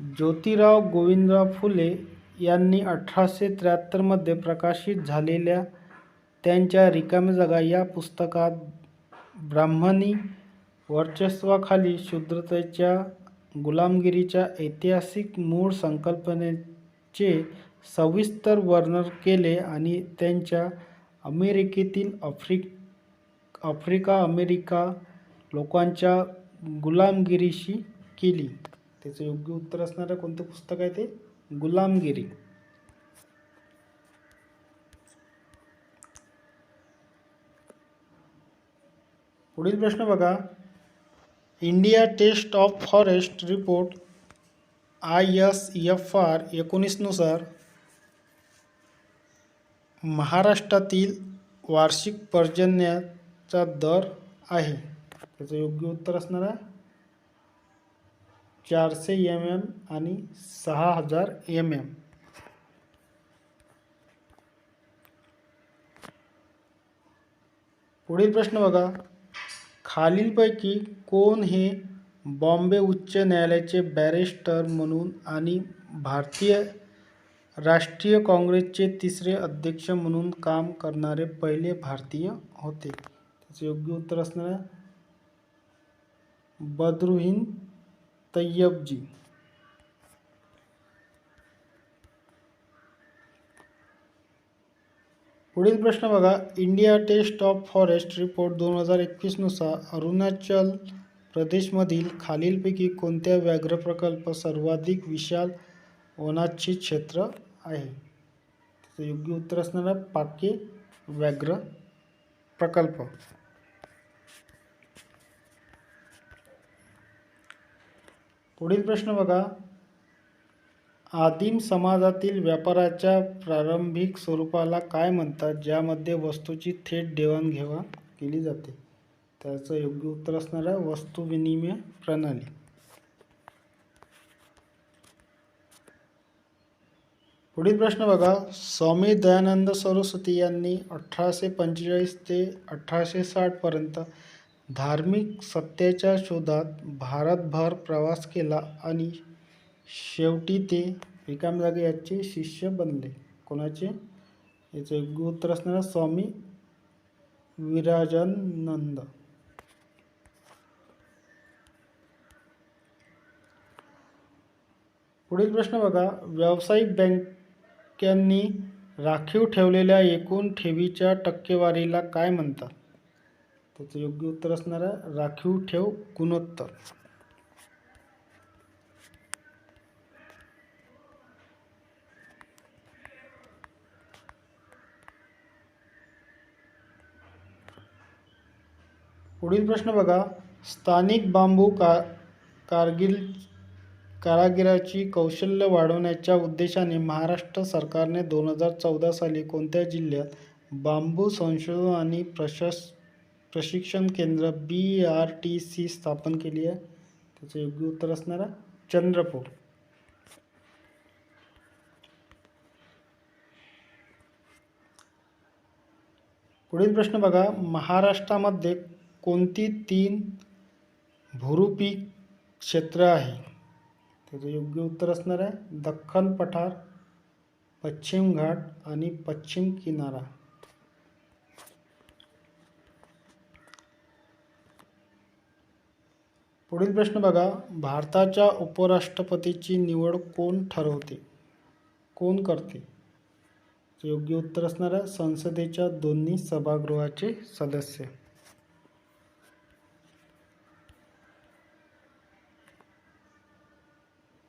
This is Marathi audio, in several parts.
ज्योतिराव गोविंदराव फुले यांनी अठराशे त्र्याहत्तरमध्ये प्रकाशित झालेल्या त्यांच्या रिकाम्या जागा या पुस्तकात ब्राह्मणी वर्चस्वाखाली शूद्रतेच्या गुलामगिरीच्या ऐतिहासिक मूळ संकल्पनेचे सविस्तर वर्णन केले आणि त्यांच्या अमेरिकेतील आफ्रिक आफ्रिका अमेरिका लोकांच्या गुलामगिरीशी केली. त्याचं योग्य उत्तर असणारं कोणतं पुस्तक आहे ते? गुलामगिरी. पुढील प्रश्न बघा. India state of forest report I S F R एकोणीसनुसार महाराष्ट्रातील वार्षिक पर्जन्याचा दर आहे. त्याचं योग्य उत्तर असणार आहे चारशे एम एम आणि सहा हजार एम एम पुढील प्रश्न बघा. खालीलपैकी कोण हे बॉम्बे उच्च न्यायालयाचे बॅरिस्टर म्हणून आणि भारतीय राष्ट्रीय काँग्रेसचे तिसरे अध्यक्ष म्हणून काम करणारे पहिले भारतीय होते. त्याचे योग्य उत्तर असणार आहे. बद्रुहीन तय्यबजी पुढील प्रश्न बघा. India state of forest report दोन हजार एकवीसनुसार अरुणाचल प्रदेशमधील खालीलपैकी कोणत्या व्याघ्र प्रकल्प सर्वाधिक विशाल वनाचे क्षेत्र आहे? त्याचं योग्य उत्तर असणार पाके व्याघ्र प्रकल्प. पुढील प्रश्न बघा. आदिम समाजातील व्यापाराच्या प्रारंभिक स्वरूपाला काय म्हणतात? ज्यामध्ये वस्तूची थेट देवाणघेवाण केली जाते. त्याचं योग्य उत्तर असणार आहे वस्तू विनिमय प्रणाली. पुढील प्रश्न बघा. स्वामी दयानंद सरस्वती यांनी अठराशे पंचेचाळीस ते अठराशे साठपर्यंत धार्मिक सत्याच्या शोधात भारतभर प्रवास केला आणि शेवटी ते रिकामजागे याचे शिष्य बनले. कोणाचे? याचे योग्य असणारा स्वामी विराजानंद. पुढील प्रश्न बघा. व्यावसायिक बँकांनी राखीव ठेवलेल्या एकूण ठेवीच्या टक्केवारीला काय म्हणतात? त्याचं योग्य उत्तर असणार आहे राखीव ठेव गुणोत्तर. पुढील प्रश्न बघा. स्थानिक बांबू का कारगिल कारागिराची कौशल्य वाढवण्याच्या उद्देशाने महाराष्ट्र सरकारने दोन हजार चौदा साली कोणत्या जिल्ह्यात बांबू संशोधन आणि प्रशस प्रशिक्षण केंद्र बी आर टी सी स्थापन केली आहे. त्याचं योग्य उत्तर असणार आहे. चंद्रपूर. पुढील प्रश्न बघा. महाराष्ट्रामध्ये कोणती तीन भुरुपीक क्षेत्र आहे? त्याचं योग्य उत्तर असणार आहे. दख्खन पठार पश्चिम घाट आणि पश्चिम किनारा. पुढील प्रश्न बघा भारताच्या उपराष्ट्रपतीची निवड कोण ठरवते? कोण करते? योग्य उत्तर असणार आहे संसदेच्या दोन्ही सभागृहाचे सदस्य.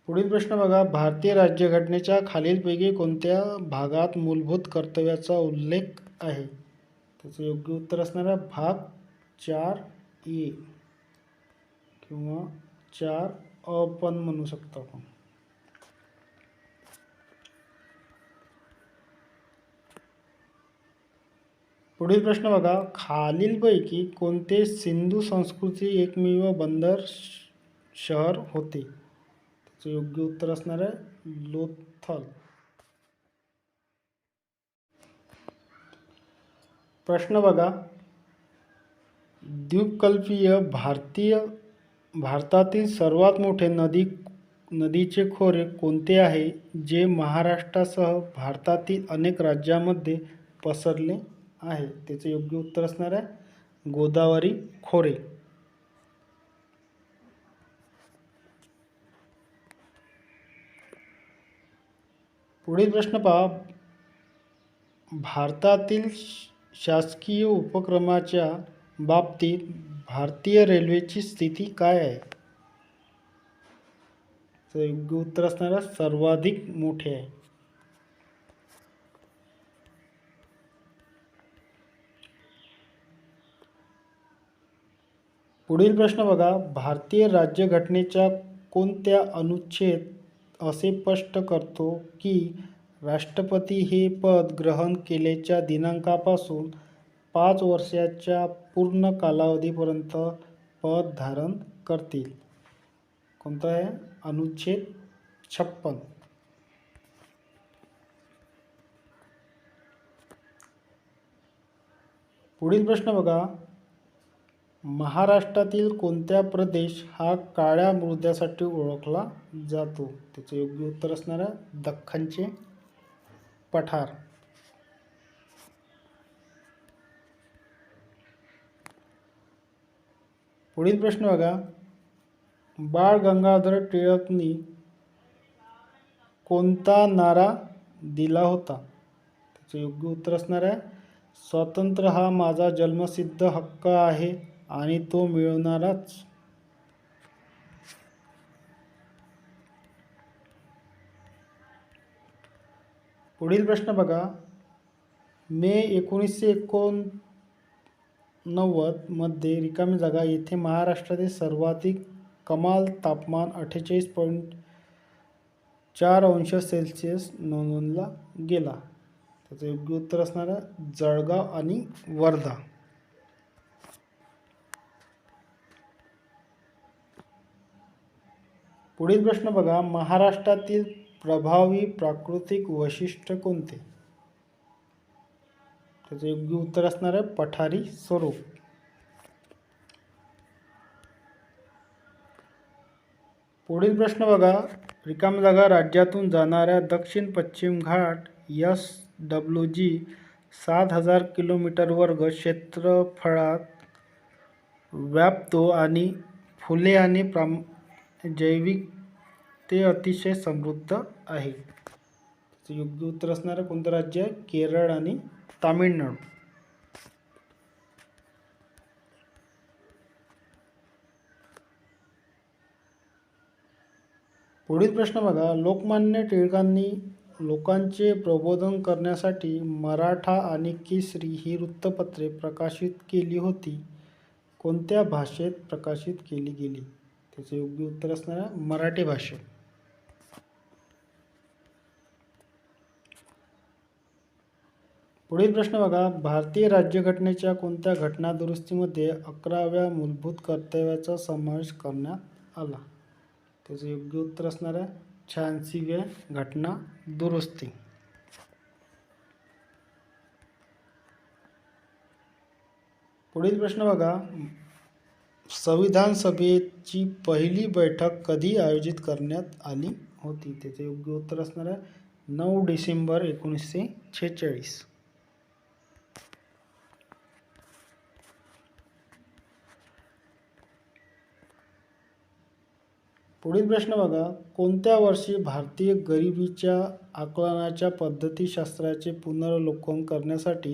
पुढील प्रश्न बघा भारतीय राज्यघटनेच्या खालीलपैकी कोणत्या भागात मूलभूत कर्तव्याचा उल्लेख आहे? त्याचं योग्य उत्तर असणार आहे भाग चार ए. किंवा चार अ पण म्हणू शकतो आपण. पुढील प्रश्न बघा. खालीलपैकी कोणते सिंधू संस्कृती एकमेव बंदर श- शहर होते? त्याचं योग्य उत्तर असणार आहे लोथल. प्रश्न बघा. द्वीपकल्पीय भारतीय भारतातील सर्वात मोठे नदी नदीचे खोरे कोणते आहे जे महाराष्ट्रासह भारतातील अनेक राज्यांमध्ये पसरले आहे? त्याचे योग्य उत्तर असणार आहे गोदावरी खोरे. पुढील प्रश्न पहा. भारतातील श- शासकीय उपक्रमाच्या बाबतीत भारतीय रेल्वेची स्थिती काय आहे? तर योग्य उत्तर असणार सर्वाधिक मोठे आहे. पुढील प्रश्न बघा. भारतीय राज्यघटनेच्या कोणत्या अनुच्छेद असे स्पष्ट करतो की राष्ट्रपती हे पद ग्रहण केल्याच्या दिनांकापासून पाच वर्षाच्या पूर्ण कालावधीपर्यंत पद धारण करतील. कोणतं आहे? अनुच्छेद छप्पन. पुढील प्रश्न बघा. महाराष्ट्रातील कोणत्या प्रदेश हा काळ्या मृद्यासाठी ओळखला जातो? त्याचं योग्य उत्तर असणार आहे दख्खनचे पठार. पुढील प्रश्न बघा. बाळ गंगाधर टिळकनी कोणता नारा दिला होता? त्याचे योग्य उत्तर असणार आहे. स्वातंत्र्य हा माझा जन्मसिद्ध हक्क आहे आणि तो मिळवणाराच. पुढील प्रश्न बघा. मे एकोणीसशे एकोण नव्वदमध्ये रिकामी जागा येथे महाराष्ट्रातील सर्वाधिक कमाल तापमान अठ्ठेचाळीस पॉईंट चार अंश सेल्सिअस नोंदवला गेला. त्याचं योग्य उत्तर असणार आहे जळगाव आणि वर्धा. पुढील प्रश्न बघा महाराष्ट्रातील प्रभावी प्राकृतिक वैशिष्ट्य कोणते? त्याचं योग्य उत्तर असणार आहे पठारी स्वरूप. पुढील प्रश्न बघा. रिकाम जागा राज्यातून जाणाऱ्या दक्षिण पश्चिम घाट यस डब्ल्यू जी सात हजार किलोमीटर वर्ग क्षेत्रफळात व्यापतो आणि फुले आणि प्राम जैविक ते अतिशय समृद्ध आहे. योग्य उत्तर असणारं कोणतं राज्य? आहे केरळ आणि तामिळनाडू. पुढील प्रश्न बघा. लोकमान्य टिळकांनी लोकांचे प्रबोधन करण्यासाठी मराठा आणि केसरी ही वृत्तपत्रे प्रकाशित केली होती. कोणत्या भाषेत प्रकाशित केली गेली? त्याचे योग्य उत्तर असणार आहे मराठी भाषेत. पुढील प्रश्न बघा. भारतीय राज्यघटनेच्या कोणत्या घटना दुरुस्तीमध्ये अकराव्या मूलभूत कर्तव्याचा समावेश करण्यात आला? त्याचं योग्य उत्तर असणार आहे. शहाऐंशीव्या घटना दुरुस्ती. पुढील प्रश्न बघा. संविधान सभेची पहिली बैठक कधी आयोजित करण्यात आली होती? त्याचे योग्य उत्तर असणार आहे. नऊ डिसेंबर एकोणीसशे छेचाळीस. पुढील प्रश्न बघा. कोणत्या वर्षी भारतीय गरिबीच्या आकलनाच्या पद्धतीशास्त्राचे पुनर्लोकन करण्यासाठी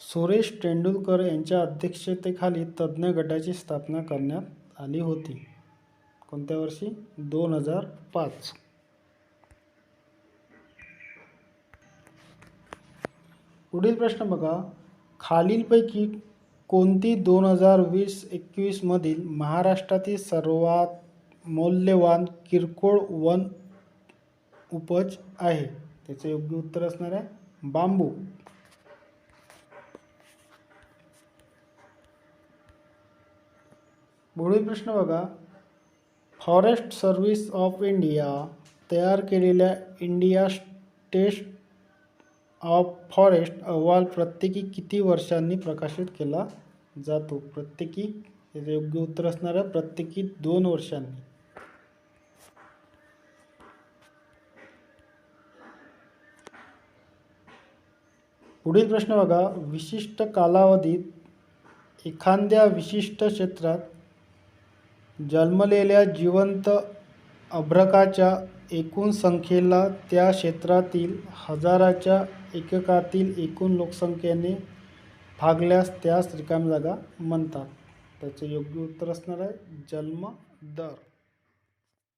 सुरेश तेंडुलकर यांच्या अध्यक्षतेखाली तज्ज्ञ गटाची स्थापना करण्यात आली होती? कोणत्या वर्षी? दोन हजार पाच. पुढील प्रश्न बघा. खालीलपैकी कोणती दोन हजार वीस एकवीसमधील महाराष्ट्रातील सर्वात मौल्यवान किरकोळ वन उपज आहे. त्याचं योग्य उत्तर असणार आहे बांबू. पुढील प्रश्न बघा. फॉरेस्ट सर्व्हिस ऑफ इंडिया तयार केलेल्या इंडिया टेस्ट ऑफ फॉरेस्ट अहवाल प्रत्येकी किती वर्षांनी प्रकाशित केला जातो? प्रत्येकी याचं योग्य उत्तर असणार आहे प्रत्येकी दोन वर्षांनी. पुढील प्रश्न बघा. विशिष्ट कालावधीत एखाद्या विशिष्ट क्षेत्रात जन्मलेल्या जिवंत अभ्रकाच्या एकूण संख्येला त्या क्षेत्रातील हजाराच्या एककातील एकूण लोकसंख्येने भागल्यास त्यास रिकामी जागा म्हणतात. त्याचे योग्य उत्तर असणार आहे जन्म दर.